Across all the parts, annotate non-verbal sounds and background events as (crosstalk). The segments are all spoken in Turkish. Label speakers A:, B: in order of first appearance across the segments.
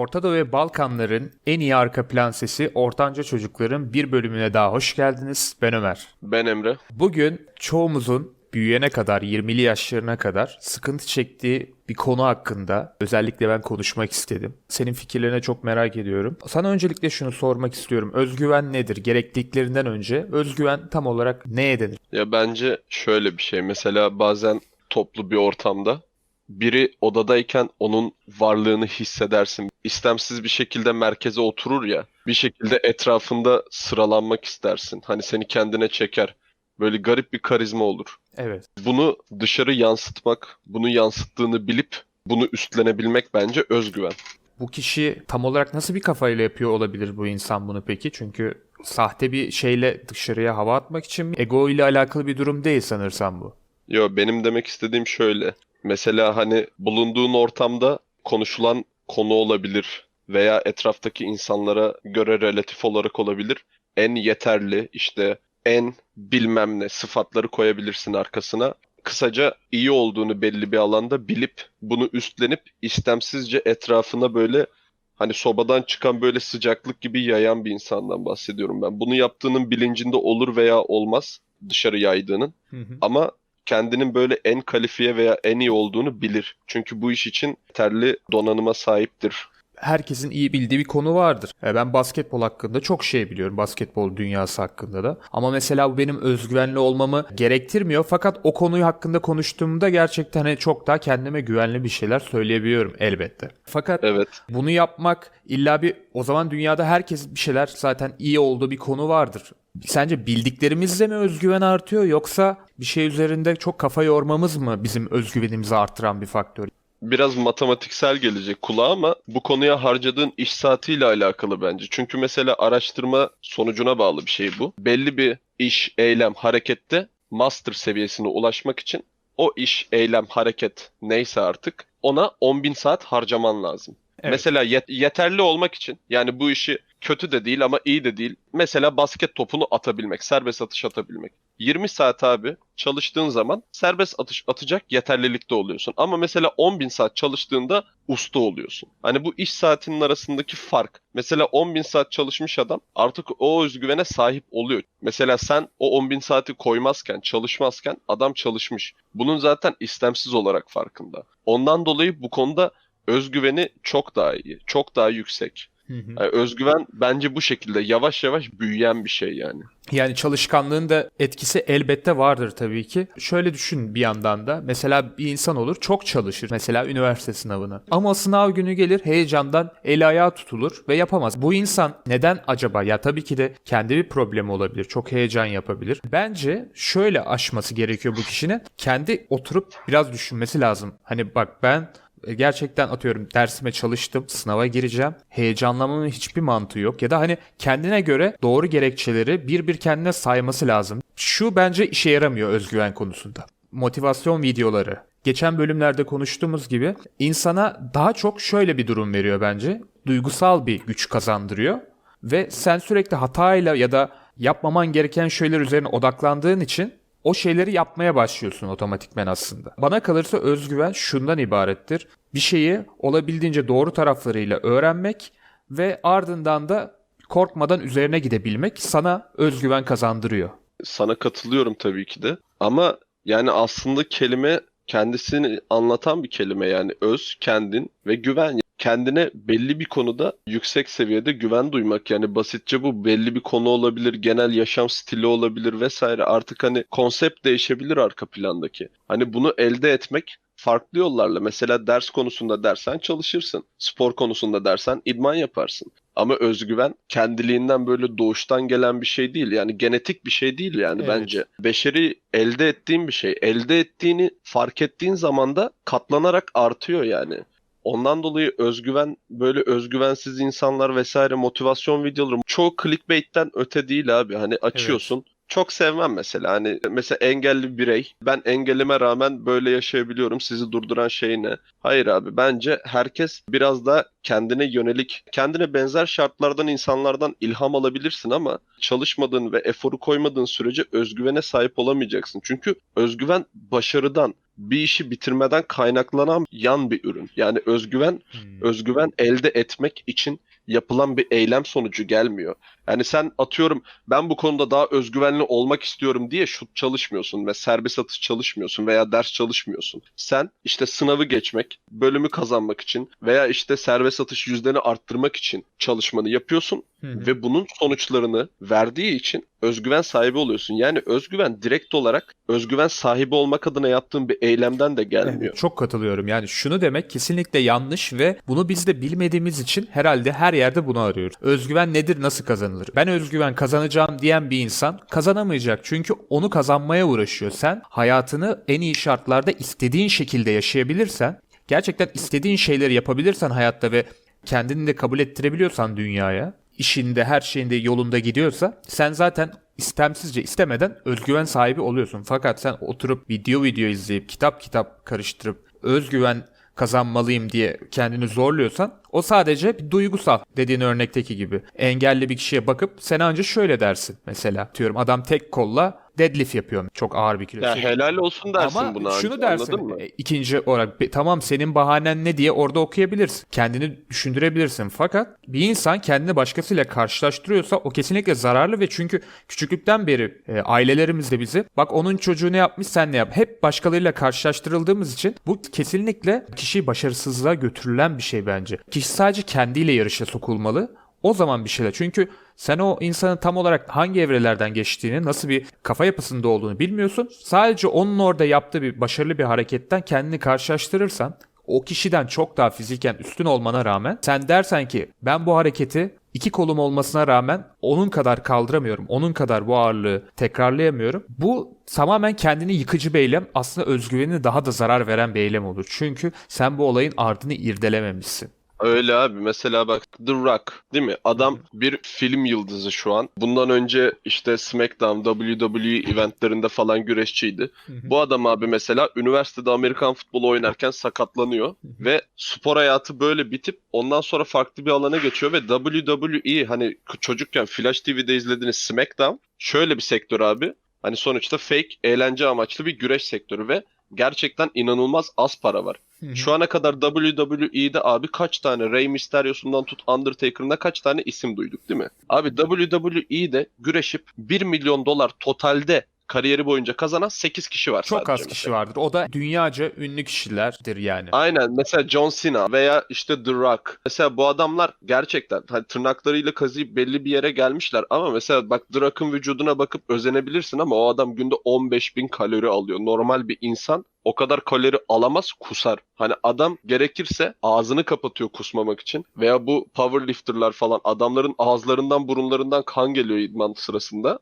A: Orta Doğu ve Balkanların en iyi arka plan sesi Ortanca Çocukların bir bölümüne daha hoş geldiniz. Ben Ömer.
B: Ben Emre.
A: Bugün çoğumuzun büyüyene kadar, 20'li yaşlarına kadar sıkıntı çektiği bir konu hakkında özellikle ben konuşmak istedim. Senin fikirlerine çok merak ediyorum. Sana öncelikle şunu sormak istiyorum. Özgüven nedir? Gerekliliklerinden önce özgüven tam olarak neye denir?
B: Ya bence şöyle bir şey. Mesela bazen toplu bir ortamda biri odadayken onun varlığını hissedersin. İstemsiz bir şekilde merkeze oturur ya. Bir şekilde etrafında sıralanmak istersin. Hani seni kendine çeker. Böyle garip bir karizma olur.
A: Evet.
B: Bunu dışarı yansıtmak, bunu yansıttığını bilip bunu üstlenebilmek bence özgüven.
A: Bu kişi tam olarak nasıl bir kafayla yapıyor olabilir bu insan bunu peki? Çünkü sahte bir şeyle dışarıya hava atmak için ego ile alakalı bir durum değil sanırsam bu.
B: Yo benim demek istediğim şöyle. Mesela hani bulunduğun ortamda konuşulan konu olabilir veya etraftaki insanlara göre relatif olarak olabilir. En yeterli işte en bilmem ne sıfatları koyabilirsin arkasına. Kısaca iyi olduğunu belli bir alanda bilip bunu üstlenip istemsizce etrafına böyle hani sobadan çıkan böyle sıcaklık gibi yayan bir insandan bahsediyorum ben. Bunu yaptığının bilincinde olur veya olmaz dışarı yaydığının ama kendinin böyle en kalifiye veya en iyi olduğunu bilir. Çünkü bu iş için yeterli donanıma sahiptir.
A: herkesin iyi bildiği bir konu vardır. E, Ben basketbol hakkında çok şey biliyorum. Basketbol dünyası hakkında da. Ama mesela bu benim özgüvenli olmamı gerektirmiyor. Fakat o konuyu hakkında konuştuğumda gerçekten hani çok daha kendime güvenli bir şeyler söyleyebiliyorum elbette. Fakat
B: Evet.
A: bunu yapmak illa bir o zaman dünyada herkes bir şeyler zaten iyi olduğu bir konu vardır. Sence bildiklerimizle mi özgüven artıyor yoksa bir şey üzerinde çok kafa yormamız mı bizim özgüvenimizi artıran bir faktör?
B: Biraz matematiksel gelecek kulağa ama bu konuya harcadığın iş saatiyle alakalı bence. Çünkü mesela araştırma sonucuna bağlı bir şey bu. Belli bir iş, eylem, harekette master seviyesine ulaşmak için o iş, eylem, hareket neyse artık ona 10.000 saat harcaman lazım.
A: Evet.
B: Mesela yet- yeterli olmak için yani bu işi kötü de değil ama iyi de değil. Mesela basket topunu atabilmek, serbest atış atabilmek. 20 saat abi çalıştığın zaman serbest atış atacak yeterlilikte oluyorsun. Ama mesela 10.000 saat çalıştığında usta oluyorsun. Hani bu iş saatinin arasındaki fark. Mesela 10.000 saat çalışmış adam artık o özgüvene sahip oluyor. Mesela sen o 10.000 saati koymazken, çalışmazken adam çalışmış. Bunun zaten istemsiz olarak farkında. Ondan dolayı bu konuda özgüveni çok daha iyi, çok daha yüksek. Yani özgüven bence bu şekilde yavaş yavaş büyüyen bir şey yani.
A: Yani çalışkanlığın da etkisi elbette vardır tabii ki. Şöyle düşün bir yandan da. Mesela bir insan olur çok çalışır. Mesela üniversite sınavına. Ama sınav günü gelir heyecandan eli ayağı tutulur ve yapamaz. Bu insan neden acaba? Ya tabii ki de kendi bir problemi olabilir. Çok heyecan yapabilir. Bence şöyle aşması gerekiyor bu kişinin. Kendi oturup biraz düşünmesi lazım. Hani bak ben gerçekten atıyorum dersime çalıştım, sınava gireceğim. Heyecanlamanın hiçbir mantığı yok. Ya da hani kendine göre doğru gerekçeleri bir bir kendine sayması lazım. Şu bence işe yaramıyor özgüven konusunda. Motivasyon videoları. Geçen bölümlerde konuştuğumuz gibi insana daha çok şöyle bir durum veriyor bence. Duygusal bir güç kazandırıyor. Ve sen sürekli hatayla ya da yapmaman gereken şeyler üzerine odaklandığın için o şeyleri yapmaya başlıyorsun otomatikmen aslında. Bana kalırsa özgüven şundan ibarettir. Bir şeyi olabildiğince doğru taraflarıyla öğrenmek ve ardından da korkmadan üzerine gidebilmek sana özgüven kazandırıyor.
B: Sana katılıyorum tabii ki de. Ama yani aslında kelime kendisini anlatan bir kelime yani öz, kendin ve güven. Kendine belli bir konuda yüksek seviyede güven duymak yani basitçe bu belli bir konu olabilir, genel yaşam stili olabilir vesaire. Artık hani konsept değişebilir arka plandaki. Hani bunu elde etmek farklı yollarla. Mesela ders konusunda dersen çalışırsın. Spor konusunda dersen idman yaparsın. Ama özgüven kendiliğinden böyle doğuştan gelen bir şey değil. Yani genetik bir şey değil yani
A: Evet.
B: bence. Beşeri elde ettiğin bir şey. Elde ettiğini fark ettiğin zaman da katlanarak artıyor yani. Ondan dolayı özgüven böyle özgüvensiz insanlar vesaire motivasyon videoları çoğu clickbait'ten öte değil abi. Hani açıyorsun. Çok sevmem mesela. Hani mesela engelli bir birey. Ben engelime rağmen böyle yaşayabiliyorum. Sizi durduran şey ne? Hayır abi. Bence herkes biraz da kendine yönelik, kendine benzer şartlardan insanlardan ilham alabilirsin ama çalışmadığın ve eforu koymadığın sürece özgüvene sahip olamayacaksın. Çünkü özgüven başarıdan, bir işi bitirmeden kaynaklanan yan bir ürün. Yani özgüven
A: Hmm.
B: özgüven elde etmek için yapılan bir eylem sonucu gelmiyor. Yani sen atıyorum ben bu konuda daha özgüvenli olmak istiyorum diye şut çalışmıyorsun ve serbest atış çalışmıyorsun veya ders çalışmıyorsun. Sen işte sınavı geçmek, bölümü kazanmak için veya işte serbest atış yüzdeni arttırmak için çalışmanı yapıyorsun
A: Hı hı.
B: ve bunun sonuçlarını verdiği için özgüven sahibi oluyorsun. Yani özgüven direkt olarak özgüven sahibi olmak adına yaptığın bir eylemden de gelmiyor.
A: Evet, çok katılıyorum. Yani şunu demek kesinlikle yanlış ve bunu biz de bilmediğimiz için herhalde her yerde bunu arıyoruz. Özgüven nedir, nasıl kazanılır? Ben özgüven kazanacağım diyen bir insan kazanamayacak. Çünkü onu kazanmaya uğraşıyor. Sen hayatını en iyi şartlarda istediğin şekilde yaşayabilirsen, gerçekten istediğin şeyleri yapabilirsen hayatta ve kendini de kabul ettirebiliyorsan dünyaya, işinde her şeyinde yolunda gidiyorsa sen zaten istemsizce istemeden özgüven sahibi oluyorsun. Fakat sen oturup video video izleyip kitap kitap karıştırıp özgüven kazanmalıyım diye kendini zorluyorsan o sadece bir duygusal dediğin örnekteki gibi. Engelli bir kişiye bakıp sen anca şöyle dersin mesela. Diyorum adam tek kolla deadlift yapıyor. Çok ağır bir kilo.
B: Ya helal olsun dersin
A: Ama
B: buna.
A: şunu dersin
B: Anladın mı?
A: e, ikinci olarak "Be- tamam senin bahanen ne diye orada okuyabilirsin. Kendini düşündürebilirsin. Fakat bir insan kendini başkasıyla karşılaştırıyorsa o kesinlikle zararlı ve çünkü küçüklükten beri e, ailelerimiz de bizi bak onun çocuğu ne yapmış sen ne yap. Hep başkalarıyla karşılaştırıldığımız için bu kesinlikle kişiyi başarısızlığa götürülen bir şey bence. Kişi sadece kendiyle yarışa sokulmalı. O zaman bir şeyler. Çünkü sen o insanın tam olarak hangi evrelerden geçtiğini, nasıl bir kafa yapısında olduğunu bilmiyorsun. Sadece onun orada yaptığı bir başarılı bir hareketten kendini karşılaştırırsan o kişiden çok daha fiziken üstün olmana rağmen sen dersen ki ben bu hareketi iki kolum olmasına rağmen onun kadar kaldıramıyorum. Onun kadar bu ağırlığı tekrarlayamıyorum. Bu tamamen kendini yıkıcı bir eylem. Aslında özgüvenine daha da zarar veren bir eylem olur. Çünkü sen bu olayın ardını irdelememişsin.
B: Öyle abi. Mesela bak The Rock değil mi? Adam bir film yıldızı şu an. Bundan önce işte SmackDown, WWE eventlerinde falan güreşçiydi. Bu adam abi mesela üniversitede Amerikan futbolu oynarken sakatlanıyor ve spor hayatı böyle bitip ondan sonra farklı bir alana geçiyor ve WWE hani çocukken Flash TV'de izlediğiniz SmackDown şöyle bir sektör abi. Hani sonuçta fake, eğlence amaçlı bir güreş sektörü ve gerçekten inanılmaz az para var. Şu ana kadar WWE'de abi kaç tane Rey Mysterio'sundan tut Undertaker'ına kaç tane isim duyduk değil mi? Abi WWE'de güreşip 1 milyon dolar totalde kariyeri boyunca kazanan 8 kişi var
A: Çok
B: sadece
A: az
B: mesela.
A: kişi vardır. O da dünyaca ünlü kişilerdir yani.
B: Aynen mesela John Cena veya işte The Rock. Mesela bu adamlar gerçekten hani tırnaklarıyla kazıyıp belli bir yere gelmişler ama mesela bak The Rock'ın vücuduna bakıp özenebilirsin ama o adam günde 15 bin kalori alıyor. Normal bir insan o kadar kalori alamaz kusar. Hani adam gerekirse ağzını kapatıyor kusmamak için veya bu powerlifterlar falan adamların ağızlarından burunlarından kan geliyor idman sırasında.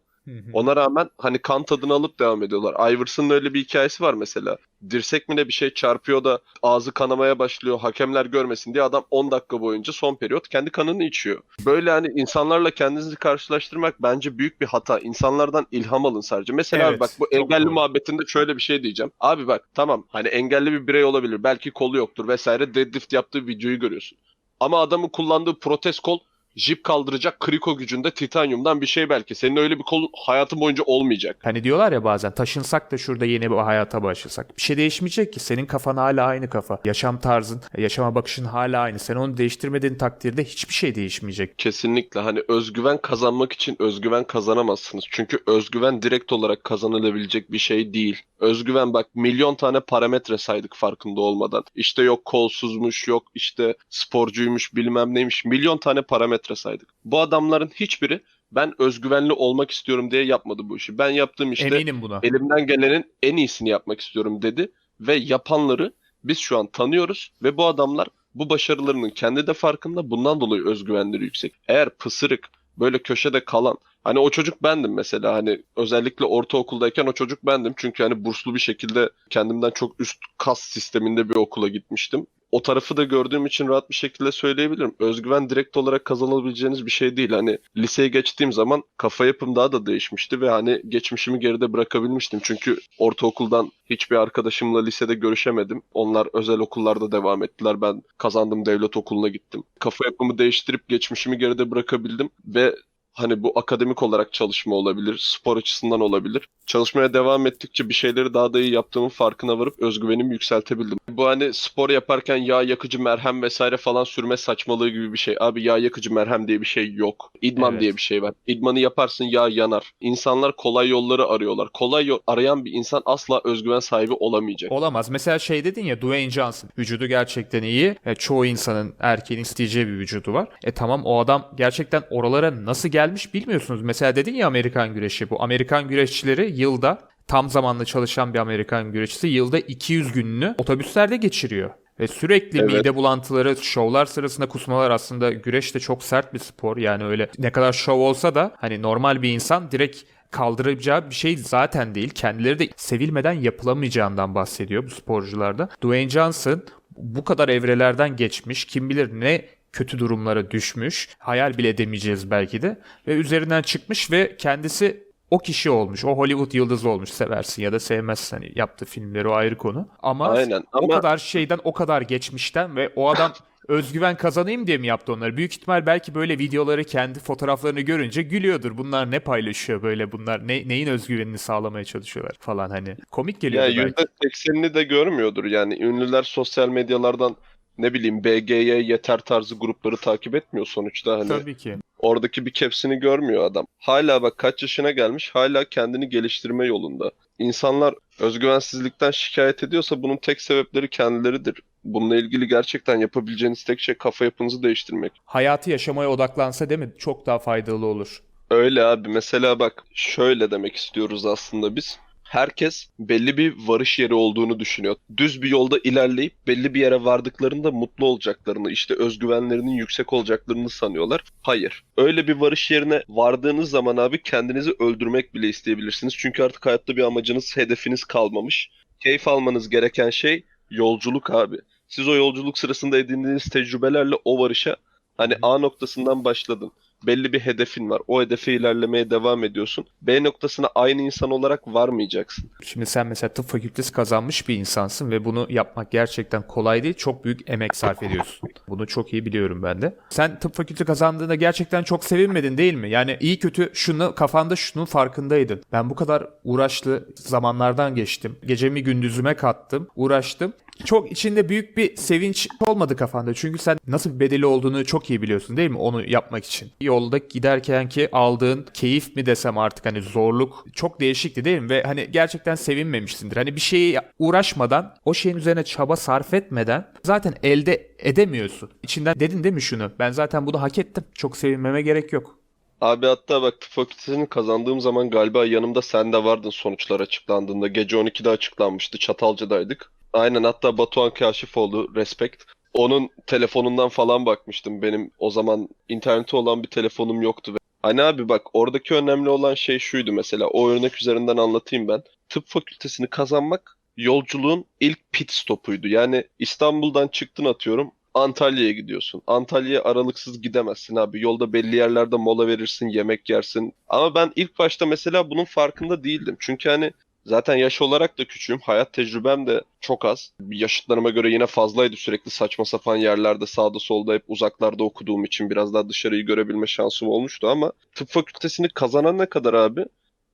B: Ona rağmen hani kan tadını alıp devam ediyorlar. Iverson'ın öyle bir hikayesi var mesela. Dirsek mi ne bir şey çarpıyor da ağzı kanamaya başlıyor. Hakemler görmesin diye adam 10 dakika boyunca son periyot kendi kanını içiyor. Böyle hani insanlarla kendinizi karşılaştırmak bence büyük bir hata. İnsanlardan ilham alın sadece. Mesela
A: Evet,
B: abi bak bu engelli
A: doğru.
B: muhabbetinde şöyle bir şey diyeceğim. Abi bak tamam hani engelli bir birey olabilir. Belki kolu yoktur vesaire. Deadlift yaptığı videoyu görüyorsun. Ama adamın kullandığı protez kol jip kaldıracak kriko gücünde titanyumdan bir şey belki. Senin öyle bir kol hayatın boyunca olmayacak.
A: Hani diyorlar ya bazen taşınsak da şurada yeni bir hayata başlasak. Bir şey değişmeyecek ki. Senin kafan hala aynı kafa. Yaşam tarzın, yaşama bakışın hala aynı. Sen onu değiştirmediğin takdirde hiçbir şey değişmeyecek.
B: Kesinlikle hani özgüven kazanmak için özgüven kazanamazsınız. Çünkü özgüven direkt olarak kazanılabilecek bir şey değil. Özgüven bak milyon tane parametre saydık farkında olmadan. İşte yok kolsuzmuş, yok işte sporcuymuş, bilmem neymiş. Milyon tane parametre saydık. Bu adamların hiçbiri ben özgüvenli olmak istiyorum diye yapmadı bu işi. Ben yaptığım işte
A: Eminim buna.
B: elimden gelenin en iyisini yapmak istiyorum dedi ve yapanları biz şu an tanıyoruz ve bu adamlar bu başarılarının kendi de farkında bundan dolayı özgüvenleri yüksek. Eğer pısırık böyle köşede kalan hani o çocuk bendim mesela hani özellikle ortaokuldayken o çocuk bendim çünkü hani burslu bir şekilde kendimden çok üst kas sisteminde bir okula gitmiştim. O tarafı da gördüğüm için rahat bir şekilde söyleyebilirim. Özgüven direkt olarak kazanabileceğiniz bir şey değil. Hani liseye geçtiğim zaman kafa yapım daha da değişmişti ve hani geçmişimi geride bırakabilmiştim. Çünkü ortaokuldan hiçbir arkadaşımla lisede görüşemedim. Onlar özel okullarda devam ettiler. Ben kazandım devlet okuluna gittim. Kafa yapımı değiştirip geçmişimi geride bırakabildim ve Hani bu akademik olarak çalışma olabilir, spor açısından olabilir. Çalışmaya devam ettikçe bir şeyleri daha da iyi yaptığımın farkına varıp özgüvenimi yükseltebildim. Bu hani spor yaparken yağ yakıcı merhem vesaire falan sürme saçmalığı gibi bir şey. Abi yağ yakıcı merhem diye bir şey yok. İdman
A: Evet.
B: diye bir şey var. İdmanı yaparsın yağ yanar. İnsanlar kolay yolları arıyorlar. Kolay yol arayan bir insan asla özgüven sahibi olamayacak.
A: Olamaz. Mesela şey dedin ya Dwayne Johnson. Vücudu gerçekten iyi. E, çoğu insanın erkeğin isteyeceği bir vücudu var. E tamam o adam gerçekten oralara nasıl gelmiş bilmiyorsunuz. Mesela dedin ya Amerikan güreşi. Bu Amerikan güreşçileri yılda tam zamanlı çalışan bir Amerikan güreşçisi yılda 200 gününü otobüslerde geçiriyor. Ve sürekli
B: Evet.
A: mide bulantıları, şovlar sırasında kusmalar aslında güreş de çok sert bir spor. Yani öyle ne kadar şov olsa da hani normal bir insan direkt kaldıracağı bir şey zaten değil. Kendileri de sevilmeden yapılamayacağından bahsediyor bu sporcularda. Dwayne Johnson bu kadar evrelerden geçmiş. Kim bilir ne kötü durumlara düşmüş. Hayal bile edemeyeceğiz belki de. Ve üzerinden çıkmış ve kendisi o kişi olmuş. O Hollywood yıldızı olmuş. Seversin ya da sevmezsin. Hani yaptığı filmleri o ayrı konu. Ama
B: Aynen
A: o
B: ama
A: kadar şeyden o kadar geçmişten ve o adam (laughs) özgüven kazanayım diye mi yaptı onları? Büyük ihtimal belki böyle videoları kendi fotoğraflarını görünce gülüyordur. Bunlar ne paylaşıyor böyle bunlar? Ne, neyin özgüvenini sağlamaya çalışıyorlar falan hani. Komik geliyor belki.
B: %80'ini de görmüyordur. Yani ünlüler sosyal medyalardan ne bileyim BG'ye yeter tarzı grupları takip etmiyor sonuçta hani.
A: Tabii ki.
B: Oradaki bir caps'ini görmüyor adam. Hala bak kaç yaşına gelmiş hala kendini geliştirme yolunda. İnsanlar özgüvensizlikten şikayet ediyorsa bunun tek sebepleri kendileridir. Bununla ilgili gerçekten yapabileceğiniz tek şey kafa yapınızı değiştirmek.
A: Hayatı yaşamaya odaklansa değil mi? Çok daha faydalı olur.
B: Öyle abi mesela bak şöyle demek istiyoruz aslında biz. Herkes belli bir varış yeri olduğunu düşünüyor. Düz bir yolda ilerleyip belli bir yere vardıklarında mutlu olacaklarını, işte özgüvenlerinin yüksek olacaklarını sanıyorlar. Hayır. Öyle bir varış yerine vardığınız zaman abi kendinizi öldürmek bile isteyebilirsiniz. Çünkü artık hayatta bir amacınız, hedefiniz kalmamış. Keyif almanız gereken şey yolculuk abi. Siz o yolculuk sırasında edindiğiniz tecrübelerle o varışa hani A noktasından başladın belli bir hedefin var. O hedefe ilerlemeye devam ediyorsun. B noktasına aynı insan olarak varmayacaksın.
A: Şimdi sen mesela tıp fakültesi kazanmış bir insansın ve bunu yapmak gerçekten kolay değil. Çok büyük emek sarf ediyorsun. Bunu çok iyi biliyorum ben de. Sen tıp fakültesi kazandığında gerçekten çok sevinmedin değil mi? Yani iyi kötü şunu kafanda şunun farkındaydın. Ben bu kadar uğraşlı zamanlardan geçtim. Gecemi gündüzüme kattım, uğraştım. Çok içinde büyük bir sevinç olmadı kafanda. Çünkü sen nasıl bir bedeli olduğunu çok iyi biliyorsun değil mi onu yapmak için. Yolda giderken ki aldığın keyif mi desem artık hani zorluk çok değişikti değil mi? Ve hani gerçekten sevinmemişsindir. Hani bir şeyi uğraşmadan, o şeyin üzerine çaba sarf etmeden zaten elde edemiyorsun. İçinden dedin değil mi şunu? Ben zaten bunu hak ettim. Çok sevinmeme gerek yok.
B: Abi hatta bak tıp fakültesini kazandığım zaman galiba yanımda sen de vardın sonuçlar açıklandığında. Gece 12'de açıklanmıştı. Çatalca'daydık. Aynen hatta Batuhan Kaşifoğlu Respect. Onun telefonundan falan bakmıştım. Benim o zaman interneti olan bir telefonum yoktu. Hani abi bak oradaki önemli olan şey şuydu mesela. O örnek üzerinden anlatayım ben. Tıp fakültesini kazanmak yolculuğun ilk pit stopuydu. Yani İstanbul'dan çıktın atıyorum. Antalya'ya gidiyorsun. Antalya'ya aralıksız gidemezsin abi. Yolda belli yerlerde mola verirsin, yemek yersin. Ama ben ilk başta mesela bunun farkında değildim. Çünkü hani zaten yaş olarak da küçüğüm. Hayat tecrübem de çok az. Yaşıtlarıma göre yine fazlaydı. Sürekli saçma sapan yerlerde sağda solda hep uzaklarda okuduğum için biraz daha dışarıyı görebilme şansım olmuştu ama tıp fakültesini kazanana kadar abi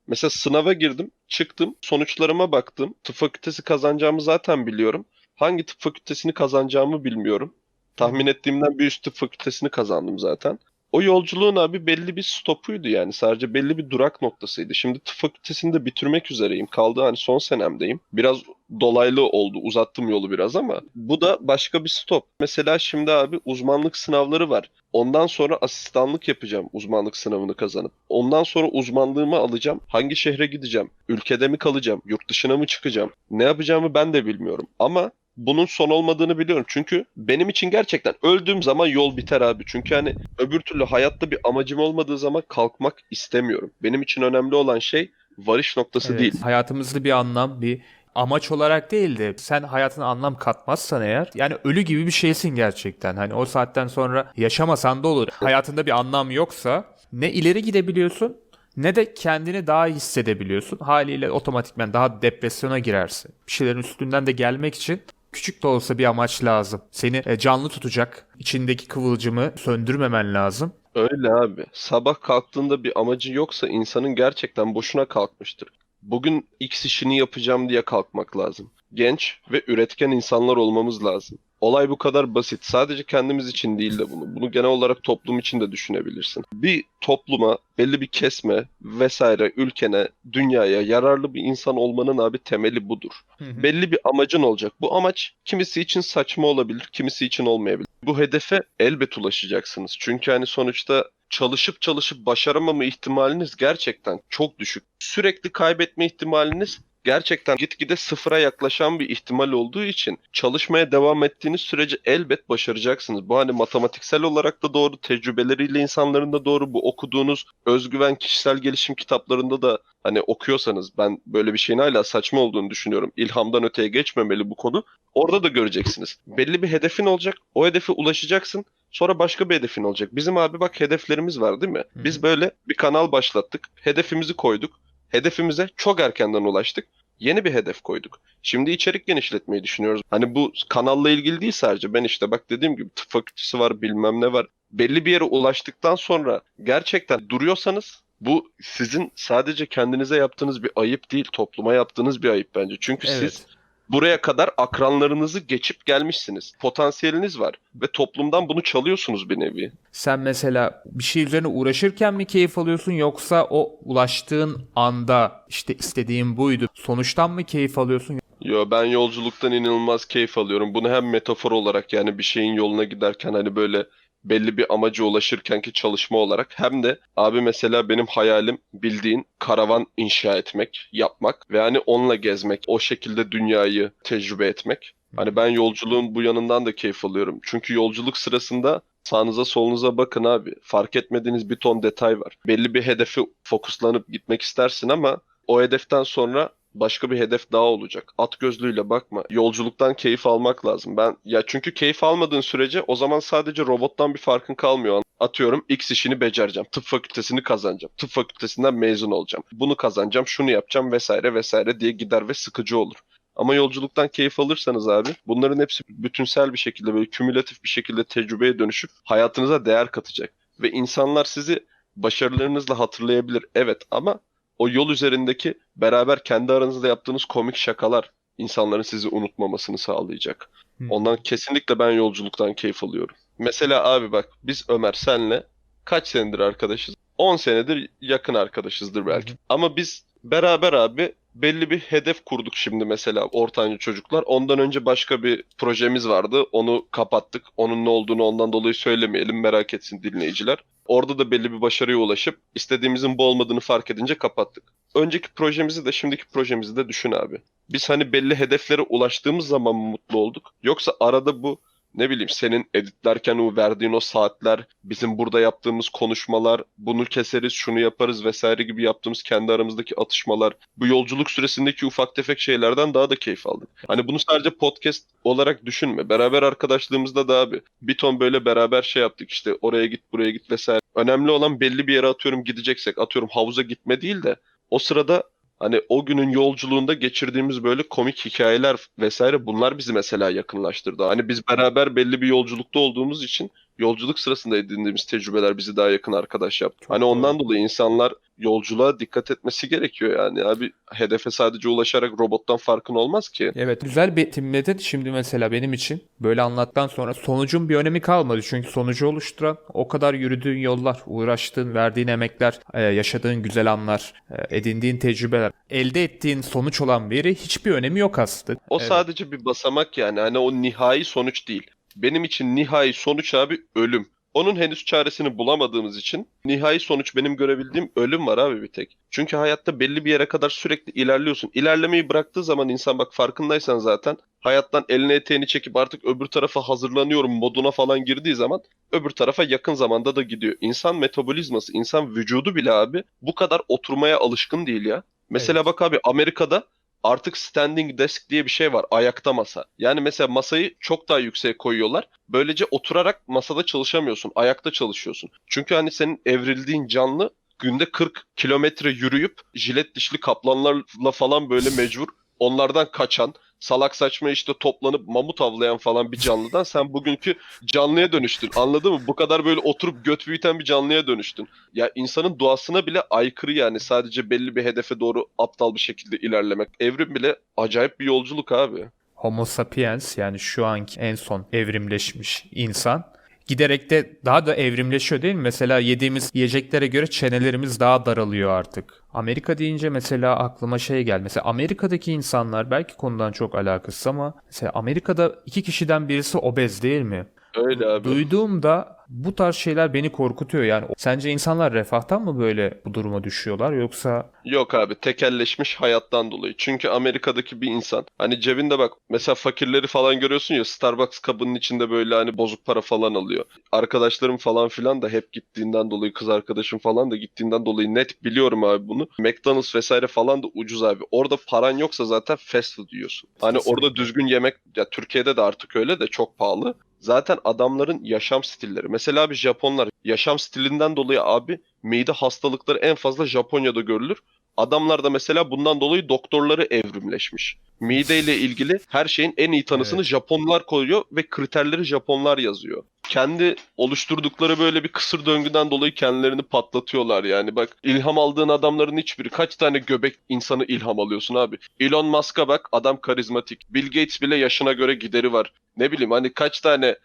B: Mesela sınava girdim, çıktım, sonuçlarıma baktım. Tıp fakültesi kazanacağımı zaten biliyorum. Hangi tıp fakültesini kazanacağımı bilmiyorum. Tahmin ettiğimden bir üst tıp fakültesini kazandım zaten. O yolculuğun abi belli bir stopuydu yani. Sadece belli bir durak noktasıydı. Şimdi tıp fakültesini de bitirmek üzereyim. Kaldı hani son senemdeyim. Biraz dolaylı oldu. Uzattım yolu biraz ama bu da başka bir stop. Mesela şimdi abi uzmanlık sınavları var. Ondan sonra asistanlık yapacağım uzmanlık sınavını kazanıp. Ondan sonra uzmanlığımı alacağım. Hangi şehre gideceğim? Ülkede mi kalacağım? Yurt dışına mı çıkacağım? Ne yapacağımı ben de bilmiyorum. Ama bunun son olmadığını biliyorum. Çünkü benim için gerçekten öldüğüm zaman yol biter abi. Çünkü hani öbür türlü hayatta bir amacım olmadığı zaman kalkmak istemiyorum. Benim için önemli olan şey varış noktası
A: Evet,
B: değil.
A: Hayatımızda bir anlam, bir amaç olarak değil de sen hayatına anlam katmazsan eğer yani ölü gibi bir şeysin gerçekten. Hani o saatten sonra yaşamasan da olur. Hayatında bir anlam yoksa ne ileri gidebiliyorsun ne de kendini daha iyi hissedebiliyorsun. Haliyle otomatikmen daha depresyona girersin. Bir şeylerin üstünden de gelmek için küçük de olsa bir amaç lazım. Seni e, canlı tutacak, içindeki kıvılcımı söndürmemen lazım.
B: Öyle abi. Sabah kalktığında bir amacı yoksa insanın gerçekten boşuna kalkmıştır. Bugün X işini yapacağım diye kalkmak lazım. Genç ve üretken insanlar olmamız lazım. Olay bu kadar basit. Sadece kendimiz için değil de bunu. Bunu genel olarak toplum için de düşünebilirsin. Bir topluma, belli bir kesme vesaire, ülkene, dünyaya yararlı bir insan olmanın abi temeli budur. Belli bir amacın olacak. Bu amaç kimisi için saçma olabilir, kimisi için olmayabilir. Bu hedefe elbet ulaşacaksınız. Çünkü hani sonuçta çalışıp çalışıp başaramama ihtimaliniz gerçekten çok düşük. Sürekli kaybetme ihtimaliniz gerçekten gitgide sıfıra yaklaşan bir ihtimal olduğu için çalışmaya devam ettiğiniz sürece elbet başaracaksınız. Bu hani matematiksel olarak da doğru, tecrübeleriyle insanların da doğru. Bu okuduğunuz özgüven, kişisel gelişim kitaplarında da hani okuyorsanız ben böyle bir şeyin hala saçma olduğunu düşünüyorum. İlhamdan öteye geçmemeli bu konu. Orada da göreceksiniz. Belli bir hedefin olacak. O hedefe ulaşacaksın. Sonra başka bir hedefin olacak. Bizim abi bak hedeflerimiz var değil mi? Biz böyle bir kanal başlattık. Hedefimizi koyduk. Hedefimize çok erkenden ulaştık. Yeni bir hedef koyduk. Şimdi içerik genişletmeyi düşünüyoruz. Hani bu kanalla ilgili değil sadece. Ben işte bak dediğim gibi tıp fakültesi var bilmem ne var. Belli bir yere ulaştıktan sonra gerçekten duruyorsanız bu sizin sadece kendinize yaptığınız bir ayıp değil. Topluma yaptığınız bir ayıp bence. Çünkü siz
A: Evet.
B: Buraya kadar akranlarınızı geçip gelmişsiniz. Potansiyeliniz var ve toplumdan bunu çalıyorsunuz bir nevi.
A: Sen mesela bir şey üzerine uğraşırken mi keyif alıyorsun yoksa o ulaştığın anda işte istediğin buydu sonuçtan mı keyif alıyorsun?
B: Yo ben yolculuktan inanılmaz keyif alıyorum. Bunu hem metafor olarak yani bir şeyin yoluna giderken hani böyle belli bir amaca ulaşırkenki çalışma olarak hem de abi mesela benim hayalim bildiğin karavan inşa etmek, yapmak ve hani onunla gezmek, o şekilde dünyayı tecrübe etmek. Hani ben yolculuğun bu yanından da keyif alıyorum. Çünkü yolculuk sırasında sağınıza solunuza bakın abi. Fark etmediğiniz bir ton detay var. Belli bir hedefe fokuslanıp gitmek istersin ama o hedeften sonra başka bir hedef daha olacak. At gözlüğüyle bakma. Yolculuktan keyif almak lazım. Ben ya çünkü keyif almadığın sürece o zaman sadece robottan bir farkın kalmıyor. Atıyorum X işini becereceğim. Tıp fakültesini kazanacağım. Tıp fakültesinden mezun olacağım. Bunu kazanacağım, şunu yapacağım vesaire vesaire diye gider ve sıkıcı olur. Ama yolculuktan keyif alırsanız abi bunların hepsi bütünsel bir şekilde böyle kümülatif bir şekilde tecrübeye dönüşüp hayatınıza değer katacak. Ve insanlar sizi başarılarınızla hatırlayabilir evet ama o yol üzerindeki beraber kendi aranızda yaptığınız komik şakalar insanların sizi unutmamasını sağlayacak.
A: Hı.
B: Ondan kesinlikle ben yolculuktan keyif alıyorum. Mesela abi bak biz Ömer senle kaç senedir arkadaşız? 10 senedir yakın arkadaşızdır belki.
A: Hı.
B: Ama biz beraber abi belli bir hedef kurduk şimdi mesela ortanca çocuklar. Ondan önce başka bir projemiz vardı. Onu kapattık. Onun ne olduğunu ondan dolayı söylemeyelim. Merak etsin dinleyiciler. Orada da belli bir başarıya ulaşıp istediğimizin bu olmadığını fark edince kapattık. Önceki projemizi de şimdiki projemizi de düşün abi. Biz hani belli hedeflere ulaştığımız zaman mı mutlu olduk? Yoksa arada bu ne bileyim senin editlerken o verdiğin o saatler, bizim burada yaptığımız konuşmalar, bunu keseriz, şunu yaparız vesaire gibi yaptığımız kendi aramızdaki atışmalar, bu yolculuk süresindeki ufak tefek şeylerden daha da keyif aldık. Hani bunu sadece podcast olarak düşünme. Beraber arkadaşlığımızda da abi bir ton böyle beraber şey yaptık işte oraya git buraya git vesaire. Önemli olan belli bir yere atıyorum gideceksek atıyorum havuza gitme değil de o sırada Hani o günün yolculuğunda geçirdiğimiz böyle komik hikayeler vesaire bunlar bizi mesela yakınlaştırdı. Hani biz beraber belli bir yolculukta olduğumuz için yolculuk sırasında edindiğimiz tecrübeler bizi daha yakın arkadaş yaptı.
A: Çok
B: hani ondan
A: doğru.
B: dolayı insanlar yolculuğa dikkat etmesi gerekiyor yani. Abi hedefe sadece ulaşarak robottan farkın olmaz ki.
A: Evet güzel betimledin. Şimdi mesela benim için böyle anlattıktan sonra sonucun bir önemi kalmadı. Çünkü sonucu oluşturan o kadar yürüdüğün yollar, uğraştığın, verdiğin emekler, e, yaşadığın güzel anlar, e, edindiğin tecrübeler, elde ettiğin sonuç olan veri hiçbir önemi yok aslında.
B: O
A: Evet.
B: sadece bir basamak yani. Hani o nihai sonuç değil. Benim için nihai sonuç abi ölüm. Onun henüz çaresini bulamadığımız için nihai sonuç benim görebildiğim ölüm var abi bir tek. Çünkü hayatta belli bir yere kadar sürekli ilerliyorsun. İlerlemeyi bıraktığı zaman insan bak farkındaysan zaten hayattan elini eteğini çekip artık öbür tarafa hazırlanıyorum moduna falan girdiği zaman öbür tarafa yakın zamanda da gidiyor. İnsan metabolizması, insan vücudu bile abi bu kadar oturmaya alışkın değil ya. Mesela
A: Evet.
B: bak abi Amerika'da artık standing desk diye bir şey var. Ayakta masa. Yani mesela masayı çok daha yükseğe koyuyorlar. Böylece oturarak masada çalışamıyorsun. Ayakta çalışıyorsun. Çünkü hani senin evrildiğin canlı günde 40 kilometre yürüyüp jilet dişli kaplanlarla falan böyle mecbur onlardan kaçan salak saçma işte toplanıp mamut avlayan falan bir canlıdan sen bugünkü canlıya dönüştün. Anladın mı? Bu kadar böyle oturup göt büyüten bir canlıya dönüştün. Ya insanın doğasına bile aykırı yani sadece belli bir hedefe doğru aptal bir şekilde ilerlemek. Evrim bile acayip bir yolculuk abi.
A: Homo sapiens yani şu anki en son evrimleşmiş insan giderek de daha da evrimleşiyor değil mi? Mesela yediğimiz yiyeceklere göre çenelerimiz daha daralıyor artık. Amerika deyince mesela aklıma şey gel. Mesela Amerika'daki insanlar belki konudan çok alakasız ama mesela Amerika'da iki kişiden birisi obez değil mi?
B: Öyle abi.
A: Duyduğumda bu tarz şeyler beni korkutuyor. Yani sence insanlar refahtan mı böyle bu duruma düşüyorlar yoksa
B: Yok abi tekelleşmiş hayattan dolayı. Çünkü Amerika'daki bir insan hani cebinde bak mesela fakirleri falan görüyorsun ya Starbucks kabının içinde böyle hani bozuk para falan alıyor. Arkadaşlarım falan filan da hep gittiğinden dolayı kız arkadaşım falan da gittiğinden dolayı net biliyorum abi bunu. McDonald's vesaire falan da ucuz abi. Orada paran yoksa zaten fast food yiyorsun. Hani
A: Kesinlikle.
B: orada düzgün yemek ya Türkiye'de de artık öyle de çok pahalı. Zaten adamların yaşam stilleri. Mesela bir Japonlar yaşam stilinden dolayı abi mide hastalıkları en fazla Japonya'da görülür. Adamlar da mesela bundan dolayı doktorları evrimleşmiş. Mideyle ilgili her şeyin en iyi tanısını
A: Evet.
B: Japonlar koyuyor ve kriterleri Japonlar yazıyor. Kendi oluşturdukları böyle bir kısır döngüden dolayı kendilerini patlatıyorlar yani. Bak ilham aldığın adamların hiçbiri kaç tane göbek insanı ilham alıyorsun abi. Elon Musk'a bak adam karizmatik. Bill Gates bile yaşına göre gideri var. Ne bileyim hani kaç tane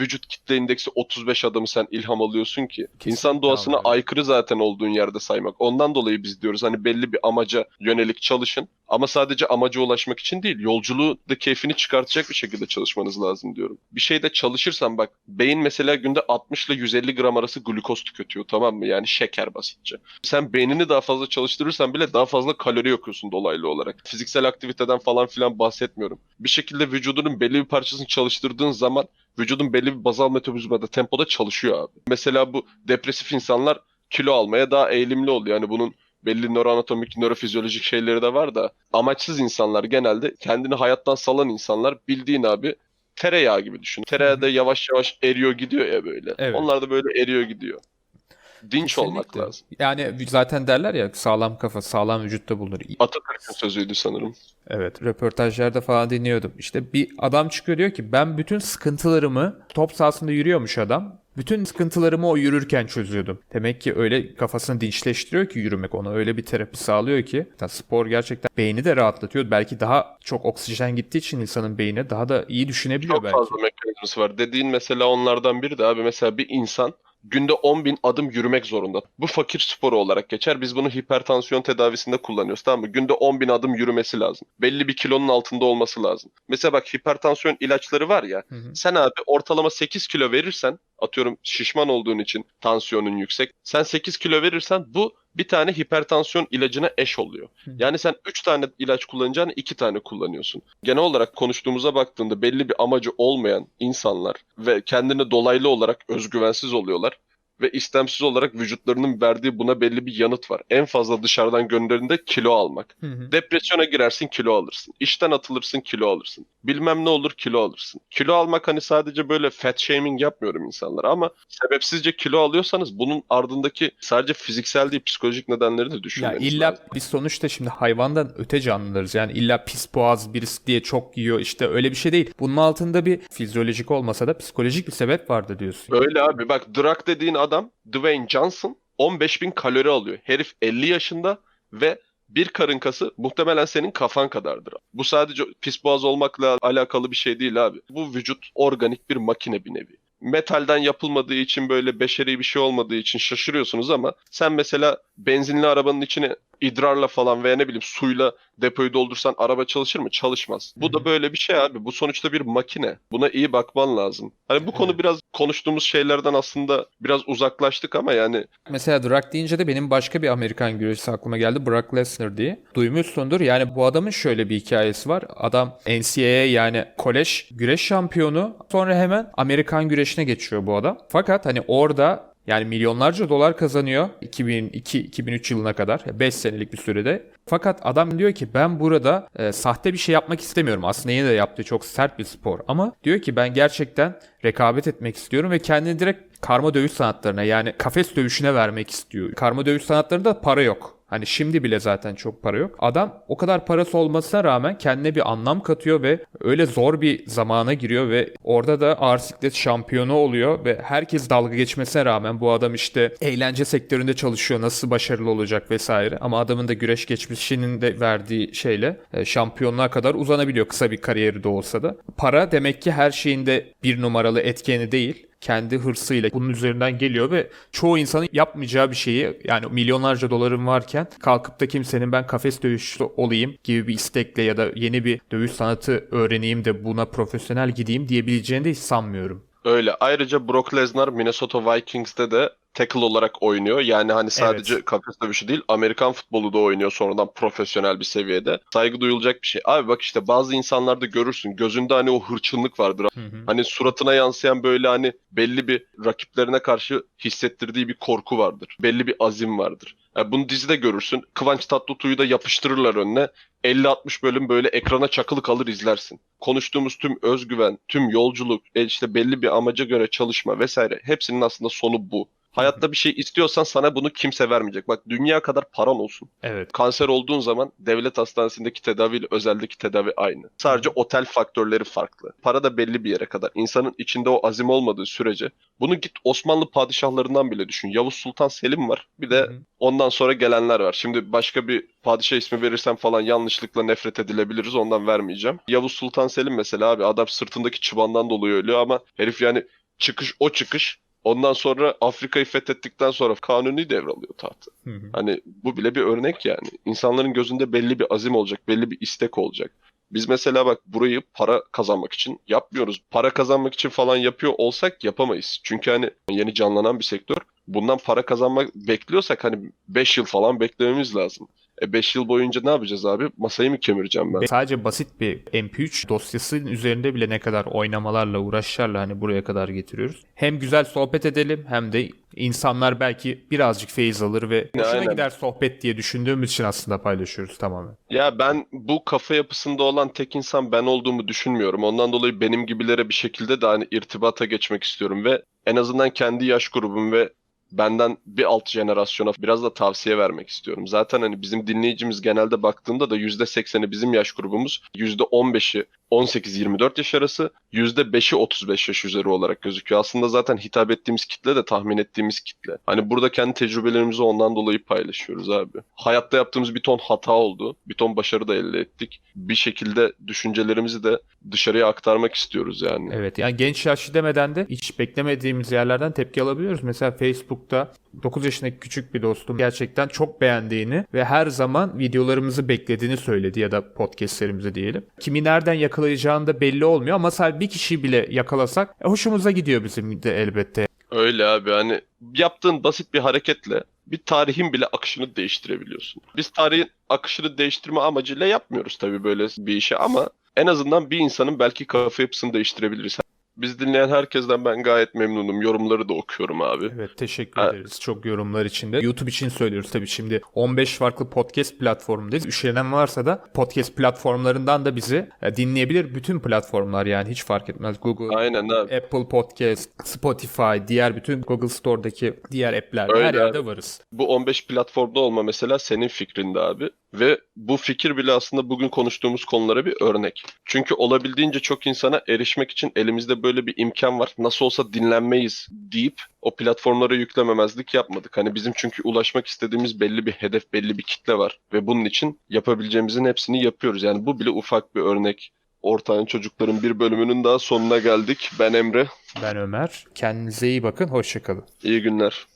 B: vücut kitle indeksi 35 adamı sen ilham alıyorsun ki.
A: Kesinlikle
B: İnsan doğasına
A: abi.
B: aykırı zaten olduğun yerde saymak. Ondan dolayı biz diyoruz hani belli bir amaca yönelik çalışın. Ama sadece amaca ulaşmak için değil. Yolculuğu da keyfini çıkartacak bir şekilde çalışmanız lazım diyorum. Bir şeyde çalışırsan bak beyin mesela günde 60 ile 150 gram arası glukoz tüketiyor tamam mı? Yani şeker basitçe. Sen beynini daha fazla çalıştırırsan bile daha fazla kalori yakıyorsun dolaylı olarak. Fiziksel aktiviteden falan filan bahsetmiyorum. Bir şekilde vücudunun belli bir parçasını çalıştırdığın zaman vücudun belli bir bazal metabolizmada tempoda çalışıyor abi. Mesela bu depresif insanlar kilo almaya daha eğilimli oluyor. Yani bunun belli nöroanatomik, nörofizyolojik şeyleri de var da amaçsız insanlar genelde kendini hayattan salan insanlar bildiğin abi tereyağı gibi düşün. Tereyağı da yavaş yavaş eriyor gidiyor ya böyle.
A: Evet.
B: Onlar da böyle eriyor gidiyor. Dinç olmak lazım.
A: Yani zaten derler ya sağlam kafa sağlam vücutta bulunur.
B: Atatürk'ün sözüydü sanırım.
A: Evet, röportajlarda falan dinliyordum. İşte bir adam çıkıyor diyor ki ben bütün sıkıntılarımı top sahasında yürüyormuş adam. Bütün sıkıntılarımı o yürürken çözüyordum. Demek ki öyle kafasını dinçleştiriyor ki yürümek ona öyle bir terapi sağlıyor ki. Ya spor gerçekten beyni de rahatlatıyor. Belki daha çok oksijen gittiği için insanın beynine daha da iyi düşünebiliyor
B: Çok
A: belki.
B: fazla mekanizması var. Dediğin mesela onlardan biri de abi mesela bir insan günde 10 bin adım yürümek zorunda. Bu fakir sporu olarak geçer. Biz bunu hipertansiyon tedavisinde kullanıyoruz tamam mı? Günde 10 bin adım yürümesi lazım. Belli bir kilonun altında olması lazım. Mesela bak hipertansiyon ilaçları var ya.
A: Hı hı.
B: Sen abi ortalama 8 kilo verirsen atıyorum şişman olduğun için tansiyonun yüksek. Sen 8 kilo verirsen bu bir tane hipertansiyon ilacına eş oluyor. Yani sen 3 tane ilaç kullanacağını 2 tane kullanıyorsun. Genel olarak konuştuğumuza baktığında belli bir amacı olmayan insanlar ve kendine dolaylı olarak özgüvensiz oluyorlar ve istemsiz olarak vücutlarının verdiği buna belli bir yanıt var. En fazla dışarıdan gönderinde kilo almak.
A: Hı hı.
B: Depresyona girersin kilo alırsın. İşten atılırsın kilo alırsın. Bilmem ne olur kilo alırsın. Kilo almak hani sadece böyle fat shaming yapmıyorum insanlara ama sebepsizce kilo alıyorsanız bunun ardındaki sadece fiziksel değil psikolojik nedenleri de
A: Ya
B: düşünmeniz
A: illa
B: lazım.
A: biz sonuçta şimdi hayvandan öte canlılarız. Yani illa pis boğaz birisi diye çok yiyor işte öyle bir şey değil. Bunun altında bir fizyolojik olmasa da psikolojik bir sebep vardı diyorsun.
B: Öyle abi bak Drak dediğin adam Dwayne Johnson 15 bin kalori alıyor. Herif 50 yaşında ve bir karın kası muhtemelen senin kafan kadardır. Bu sadece pis boğaz olmakla alakalı bir şey değil abi. Bu vücut organik bir makine bir nevi. Metalden yapılmadığı için böyle beşeri bir şey olmadığı için şaşırıyorsunuz ama sen mesela benzinli arabanın içine idrarla falan veya ne bileyim suyla depoyu doldursan araba çalışır mı? Çalışmaz. Bu da böyle bir şey abi. Bu sonuçta bir makine. Buna iyi bakman lazım. Hani bu konu biraz konuştuğumuz şeylerden aslında biraz uzaklaştık ama yani
A: Mesela Drak deyince de benim başka bir Amerikan güreşçisi aklıma geldi. Brock Lesnar diye. Duymuşsundur. Yani bu adamın şöyle bir hikayesi var. Adam NCAA yani kolej güreş şampiyonu. Sonra hemen Amerikan güreşine geçiyor bu adam. Fakat hani orada yani milyonlarca dolar kazanıyor 2002-2003 yılına kadar 5 senelik bir sürede. Fakat adam diyor ki ben burada e, sahte bir şey yapmak istemiyorum. Aslında yine de yaptığı çok sert bir spor ama diyor ki ben gerçekten rekabet etmek istiyorum ve kendini direkt karma dövüş sanatlarına yani kafes dövüşüne vermek istiyor. Karma dövüş sanatlarında para yok. Hani şimdi bile zaten çok para yok. Adam o kadar parası olmasına rağmen kendine bir anlam katıyor ve öyle zor bir zamana giriyor ve orada da ağır siklet şampiyonu oluyor ve herkes dalga geçmesine rağmen bu adam işte eğlence sektöründe çalışıyor nasıl başarılı olacak vesaire ama adamın da güreş geçmişinin de verdiği şeyle e, şampiyonluğa kadar uzanabiliyor kısa bir kariyeri de olsa da. Para demek ki her şeyinde bir numaralı etkeni değil kendi hırsıyla bunun üzerinden geliyor ve çoğu insanın yapmayacağı bir şeyi yani milyonlarca dolarım varken kalkıp da kimsenin ben kafes dövüşçüsü olayım gibi bir istekle ya da yeni bir dövüş sanatı öğreneyim de buna profesyonel gideyim diyebileceğini de hiç sanmıyorum.
B: Öyle. Ayrıca Brock Lesnar Minnesota Vikings'te de tackle olarak oynuyor. Yani hani sadece
A: Evet.
B: kafes dövüşü değil, Amerikan futbolu da oynuyor sonradan profesyonel bir seviyede. Saygı duyulacak bir şey. Abi bak işte bazı insanlarda görürsün. Gözünde hani o hırçınlık vardır.
A: Hı hı.
B: Hani suratına yansıyan böyle hani belli bir rakiplerine karşı hissettirdiği bir korku vardır. Belli bir azim vardır. Yani bunu dizide görürsün. Kıvanç Tatlıtuğ'u da yapıştırırlar önüne. 50-60 bölüm böyle ekrana çakılı kalır izlersin. Konuştuğumuz tüm özgüven, tüm yolculuk, e işte belli bir amaca göre çalışma vesaire hepsinin aslında sonu bu. Hayatta bir şey istiyorsan sana bunu kimse vermeyecek. Bak dünya kadar paran olsun.
A: Evet.
B: Kanser olduğun zaman devlet hastanesindeki tedaviyle özeldeki tedavi aynı. Sadece otel faktörleri farklı. Para da belli bir yere kadar. İnsanın içinde o azim olmadığı sürece bunu git Osmanlı padişahlarından bile düşün. Yavuz Sultan Selim var. Bir de ondan sonra gelenler var. Şimdi başka bir padişah ismi verirsem falan yanlışlıkla nefret edilebiliriz. Ondan vermeyeceğim. Yavuz Sultan Selim mesela abi adam sırtındaki çıbandan dolayı ölüyor ama herif yani çıkış o çıkış. Ondan sonra Afrika'yı fethettikten sonra kanuni devralıyor tahtı.
A: Hı hı.
B: Hani bu bile bir örnek yani. İnsanların gözünde belli bir azim olacak, belli bir istek olacak. Biz mesela bak burayı para kazanmak için yapmıyoruz. Para kazanmak için falan yapıyor olsak yapamayız. Çünkü hani yeni canlanan bir sektör. Bundan para kazanmak bekliyorsak hani 5 yıl falan beklememiz lazım. E 5 yıl boyunca ne yapacağız abi? Masayı mı kemireceğim ben?
A: Sadece basit bir MP3 dosyasının üzerinde bile ne kadar oynamalarla, uğraşlarla hani buraya kadar getiriyoruz. Hem güzel sohbet edelim hem de insanlar belki birazcık feyiz alır ve hoşuna
B: Aynen.
A: gider sohbet diye düşündüğümüz için aslında paylaşıyoruz tamamen.
B: Ya ben bu kafa yapısında olan tek insan ben olduğumu düşünmüyorum. Ondan dolayı benim gibilere bir şekilde de hani irtibata geçmek istiyorum ve en azından kendi yaş grubum ve benden bir alt jenerasyona biraz da tavsiye vermek istiyorum. Zaten hani bizim dinleyicimiz genelde baktığımda da %80'i bizim yaş grubumuz, %15'i 18-24 yaş arası, %5'i 35 yaş üzeri olarak gözüküyor. Aslında zaten hitap ettiğimiz kitle de tahmin ettiğimiz kitle. Hani burada kendi tecrübelerimizi ondan dolayı paylaşıyoruz abi. Hayatta yaptığımız bir ton hata oldu. Bir ton başarı da elde ettik. Bir şekilde düşüncelerimizi de dışarıya aktarmak istiyoruz yani.
A: Evet yani genç yaşlı demeden de hiç beklemediğimiz yerlerden tepki alabiliyoruz. Mesela Facebook'ta 9 yaşındaki küçük bir dostum gerçekten çok beğendiğini ve her zaman videolarımızı beklediğini söyledi ya da podcastlerimizi diyelim. Kimi nereden yakalayacağını da belli olmuyor ama sadece bir kişiyi bile yakalasak e, hoşumuza gidiyor bizim de elbette.
B: Öyle abi hani yaptığın basit bir hareketle bir tarihin bile akışını değiştirebiliyorsun. Biz tarihin akışını değiştirme amacıyla yapmıyoruz tabii böyle bir işi ama en azından bir insanın belki kafa yapısını değiştirebiliriz. Biz dinleyen herkesten ben gayet memnunum. Yorumları da okuyorum abi.
A: Evet teşekkür
B: Ha.
A: ederiz çok yorumlar için de. YouTube için söylüyoruz tabii şimdi 15 farklı podcast platformundayız. Üşenen varsa da podcast platformlarından da bizi e, dinleyebilir. Bütün platformlar yani hiç fark etmez. Google,
B: Aynen abi.
A: Apple Podcast, Spotify, diğer bütün Google Store'daki diğer app'ler her yerde varız.
B: Bu 15 platformda olma mesela senin fikrinde abi. Ve bu fikir bile aslında bugün konuştuğumuz konulara bir örnek. Çünkü olabildiğince çok insana erişmek için elimizde böyle bir imkan var. Nasıl olsa dinlenmeyiz deyip o platformlara yüklememezlik yapmadık. Hani bizim çünkü ulaşmak istediğimiz belli bir hedef, belli bir kitle var. Ve bunun için yapabileceğimizin hepsini yapıyoruz. Yani bu bile ufak bir örnek. Ortağın Çocukların bir bölümünün daha sonuna geldik. Ben Emre.
A: Ben Ömer. Kendinize iyi bakın. Hoşçakalın.
B: İyi günler.